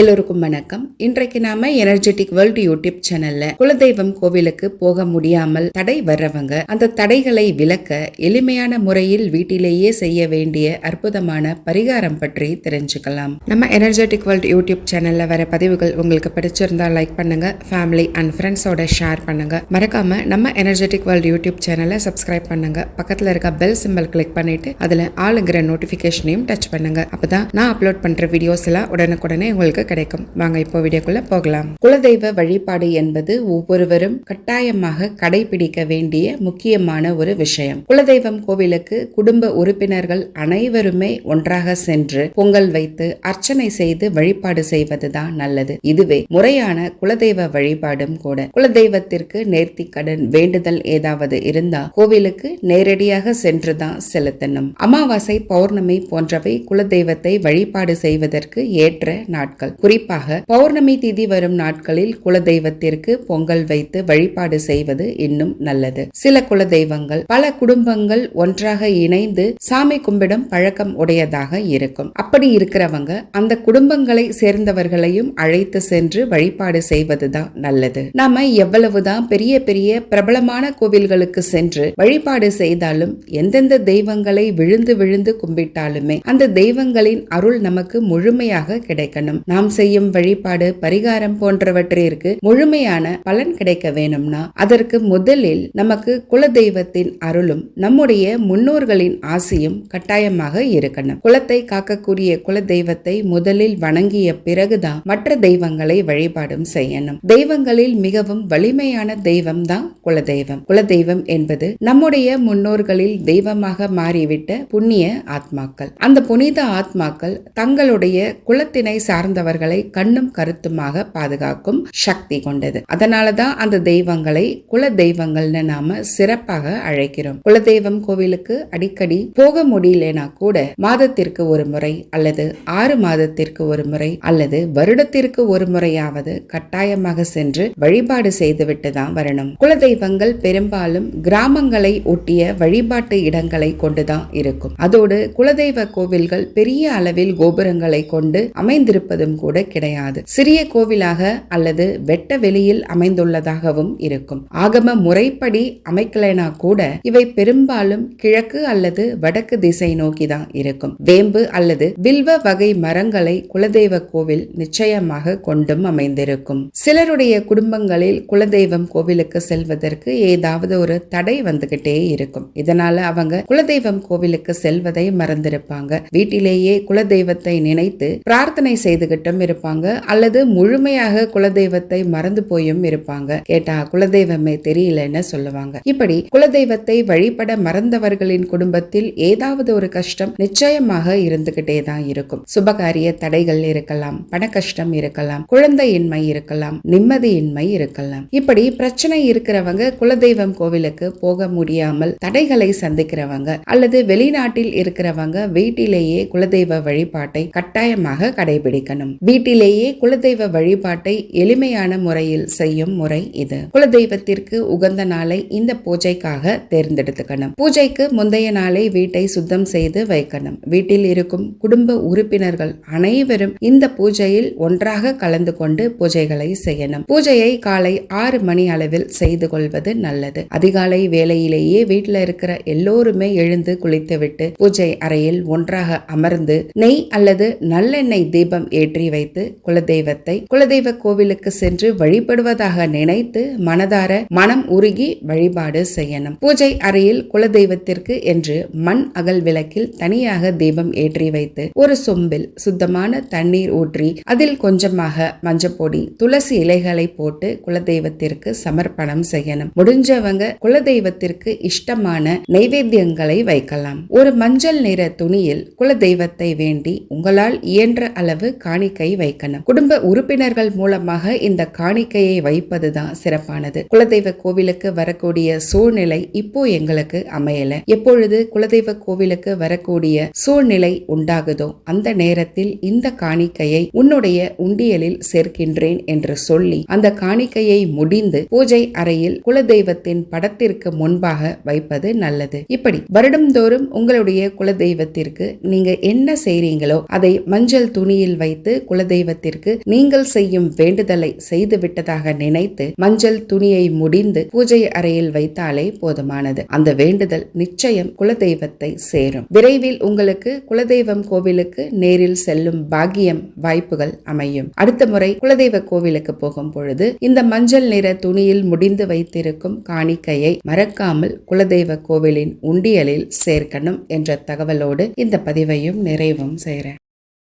எல்லோருக்கும் வணக்கம். இன்றைக்கு நாம எனர்ஜெட்டிக் வேர்ல்டு யூடியூப் சேனல்ல குலதெய்வம் கோவிலுக்கு போக முடியாமல் தடை வர்றவங்க அந்த தடைகளை விலக்க எளிமையான முறையில் வீட்டிலேயே செய்ய வேண்டிய அற்புதமான பரிகாரம் பற்றி தெரிஞ்சுக்கலாம். நம்ம எனர்ஜெட்டிக் வேர்ல்டு யூடியூப் சேனல்ல வர பதிவுகள் உங்களுக்கு பிடிச்சிருந்தா லைக் பண்ணுங்க ஃபேமிலி அண்ட் ஃப்ரெண்ட்ஸோட ஷேர் பண்ணுங்க. மறக்காம நம்ம எனர்ஜெட்டிக் வேர்ல்டு யூடியூப் சேனலை சப்ஸ்கிரைப் பண்ணுங்க. பக்கத்துல இருக்க பெல் சிம்பல் கிளிக் பண்ணிட்டு அதுல ஆளுங்கிற நோட்டிபிகேஷனையும் டச் பண்ணுங்க. அப்பதான் நான் அப்லோட் பண்ற வீடியோஸ் எல்லாம் உடனுக்குடனே உங்களுக்கு கிடைக்கும். வாங்க இப்போ வீடியோக்குள்ள போகலாம். குலதெய்வ வழிபாடு என்பது ஒவ்வொருவரும் கட்டாயமாக கடைபிடிக்க வேண்டிய முக்கியமான ஒரு விஷயம். குலதெய்வம் கோவிலுக்கு குடும்ப உறுப்பினர்கள் அனைவருமே ஒன்றாக சென்று பொங்கல் வைத்து அர்ச்சனை செய்து வழிபாடு செய்வதுதான் நல்லது. இதுவே முறையான குலதெய்வ வழிபாடும் கூட. குலதெய்வத்திற்கு நேர்த்தி கடன் வேண்டுதல் ஏதாவது இருந்தா கோவிலுக்கு நேரடியாக சென்றுதான் செலுத்தணும். அமாவாசை பௌர்ணமி போன்றவை குலதெய்வத்தை வழிபாடு செய்வதற்கு ஏற்ற நாட்கள். குறிப்பாக பௌர்ணமி திதி வரும் நாட்களில் குலதெய்வத்திற்கு பொங்கல் வைத்து வழிபாடு செய்வது இன்னும் நல்லது. சில குலதெய்வங்கள் பல குடும்பங்கள் ஒன்றாக இணைந்து சாமி கும்பிடும் பழக்கம் உடையதாக இருக்கும். அப்படி இருக்கிறவங்க அந்த குடும்பங்களை சேர்ந்தவர்களையும் அழைத்து சென்று வழிபாடு செய்வதுதான் நல்லது. நாம எவ்வளவுதான் பெரிய பெரிய பிரபலமான கோவில்களுக்கு சென்று வழிபாடு செய்தாலும் எந்தெந்த தெய்வங்களை விழுந்து விழுந்து கும்பிட்டாலுமே அந்த தெய்வங்களின் அருள் நமக்கு முழுமையாக கிடைக்கணும். நாம் நாம் செய்யும் வழிபாடு பரிகாரம் போன்றவற்றிற்கு முழுமையான பலன் கிடைக்க வேணும்னா அதற்கு முதலில் நமக்கு குலதெய்வத்தின் அருளும் நம்முடைய முன்னோர்களின் ஆசையும் கட்டாயமாக இருக்கணும். குலத்தை காக்கக்கூடிய குல தெய்வத்தை முதலில் வணங்கிய பிறகுதான் மற்ற தெய்வங்களை வழிபாடும் செய்யணும். தெய்வங்களில் மிகவும் வலிமையான தெய்வம் தான் குலதெய்வம். குலதெய்வம் என்பது நம்முடைய முன்னோர்களில் தெய்வமாக மாறிவிட்ட புண்ணிய ஆத்மாக்கள். அந்த புனித ஆத்மாக்கள் தங்களுடைய குலத்தினை சார்ந்தவர் அவர்களை கண்ணும் கருத்துமாக பாதுகாக்கும் சக்தி கொண்டது. அதனாலதான் அந்த தெய்வங்களை குல தெய்வங்கள்னு நாம சிறப்பாக அழைக்கிறோம். குலதெய்வம் கோவிலுக்கு அடிக்கடி போக முடியலனா கூட மாதத்திற்கு ஒரு முறை அல்லது ஆறு மாதத்திற்கு ஒரு முறை அல்லது வருடத்திற்கு ஒரு முறையாவது கட்டாயமாக சென்று வழிபாடு செய்துவிட்டு தான் வரணும். குலதெய்வங்கள் பெரும்பாலும் கிராமங்களை ஒட்டிய வழிபாட்டு இடங்களை கொண்டுதான் இருக்கும். அதோடு குலதெய்வ கோவில்கள் பெரிய அளவில் கோபுரங்களை கொண்டு அமைந்திருப்பதும் கூட கிடையாது. சிறிய கோவிலாக அல்லது வெட்ட வெளியில் அமைந்துள்ளதாகவும் இருக்கும். ஆகம முறைப்படி அமைக்கலைனா கூட இவை பெரும்பாலும் கிழக்கு அல்லது வடக்கு திசை நோக்கி தான் இருக்கும். வேம்பு அல்லது வில்வ வகை மரங்களை குலதெய்வ கோவில் நிச்சயமாக கொண்டும் அமைந்திருக்கும். சிலருடைய குடும்பங்களில் குலதெய்வம் கோவிலுக்கு செல்வதற்கு ஏதாவது ஒரு தடை வந்துகிட்டே இருக்கும். இதனால அவங்க குலதெய்வம் கோவிலுக்கு செல்வதை மறந்திருப்பாங்க. வீட்டிலேயே குலதெய்வத்தை நினைத்து பிரார்த்தனை செய்துகிட்டு செய்துகிட்டும் இருப்பாங்க. அல்லது முழுமையாக குலதெய்வத்தை மறந்து போயும் இருப்பாங்க. கேட்டா குலதெய்வமே தெரியலன்னு சொல்லுவாங்க. இப்படி குலதெய்வத்தை வழிபட மறந்தவர்களின் குடும்பத்தில் ஏதாவது ஒரு கஷ்டம் நிச்சயமாக இருந்துகிட்டே தான் இருக்கும். சுபகாரிய தடைகள் இருக்கலாம் பண கஷ்டம் இருக்கலாம் குழந்தையின்மை இருக்கலாம் நிம்மதியின்மை இருக்கலாம். இப்படி பிரச்சனை இருக்கிறவங்க குலதெய்வம் கோவிலுக்கு போக முடியாமல் தடைகளை சந்திக்கிறவங்க அல்லது வெளிநாட்டில் இருக்கிறவங்க வீட்டிலேயே குலதெய்வ வழிபாட்டை கட்டாயமாக கடைபிடிக்கணும். வீட்டிலேயே குலதெய்வ வழிபாட்டை எளிமையான முறையில் செய்யும் முறை இது. குலதெய்வத்திற்கு உகந்த நாளை இந்த பூஜைக்காக தேர்ந்தெடுத்துக்கணும். பூஜைக்கு முந்தைய நாளை வீட்டை சுத்தம் செய்து வைக்கணும். வீட்டில் இருக்கும் குடும்ப உறுப்பினர்கள் அனைவரும் இந்த பூஜையில் ஒன்றாக கலந்து கொண்டு பூஜைகளை செய்யணும். பூஜையை காலை ஆறு மணி அளவில் செய்து கொள்வது நல்லது. அதிகாலை வேலையிலேயே வீட்டில் இருக்கிற எல்லோருமே எழுந்து குளித்துவிட்டு பூஜை அறையில் ஒன்றாக அமர்ந்து நெய் அல்லது நல்லெண்ணெய் தீபம் ஏற்றி வைத்து குலதெய்வத்தை குலதெய்வ கோவிலுக்கு சென்று வழிபடுவதாக நினைத்து மனதார மனம் உருகி வழிபாடு செய்யணும். பூஜை அறையில் குலதெய்வத்திற்கு என்று மண் அகல் விளக்கில் தனியாக தீபம் ஏற்றி வைத்து ஒரு சொம்பில் சுத்தமான தண்ணீர் ஊற்றி அதில் கொஞ்சமாக மஞ்சப்பொடி துளசி இலைகளை போட்டு குலதெய்வத்திற்கு சமர்ப்பணம் செய்யணும். முடிஞ்சவங்க குலதெய்வத்திற்கு இஷ்டமான நைவேத்தியங்களை வைக்கலாம். ஒரு மஞ்சள் நிற துணியில் குலதெய்வத்தை வேண்டி உங்களால் இயன்ற அளவு காணிக்கை வைக்கணும். குடும்ப உறுப்பினர்கள் மூலமாக இந்த காணிக்கையை வைப்பதுதான் சிறப்பானது. குலதெய்வ கோவிலுக்கு வரக்கூடிய சூழ்நிலை இப்போ எங்களுக்கு அமையல. எப்பொழுது குலதெய்வ கோவிலுக்கு வரக்கூடிய சூழ்நிலை உண்டாகுதோ அந்த நேரத்தில் இந்த காணிக்கையை உன்னுடைய உண்டியலில் சேர்க்கின்றேன் என்று சொல்லி அந்த காணிக்கையை முடிந்து பூஜை அறையில் குலதெய்வத்தின் படத்திற்கு முன்பாக வைப்பது நல்லது. இப்படி வருடம்தோறும் உங்களுடைய குலதெய்வத்திற்கு நீங்க என்ன செய்றீங்களோ அதை மஞ்சள் துணியில் வைத்து குலதெய்வத்திற்கு நீங்கள் செய்யும் வேண்டுதலை செய்து விட்டதாக நினைத்து மஞ்சள் துணியை முடிந்து பூஜை அறையில் வைத்தாலே போதுமானது. அந்த வேண்டுதல் நிச்சயம் குலதெய்வத்தை சேரும். விரைவில் உங்களுக்கு குலதெய்வம் கோவிலுக்கு நேரில் செல்லும் பாக்கியம் வாய்ப்புகள் அமையும். அடுத்த முறை குலதெய்வ கோவிலுக்கு போகும் பொழுது இந்த மஞ்சள் நிற துணியில் முடிந்து வைத்திருக்கும் காணிக்கையை மறக்காமல் குலதெய்வ கோவிலின் உண்டியலில் சேர்க்கணும் என்ற தகவலோடு இந்த பதிவையும் நிறைவும் செய்கிறேன்.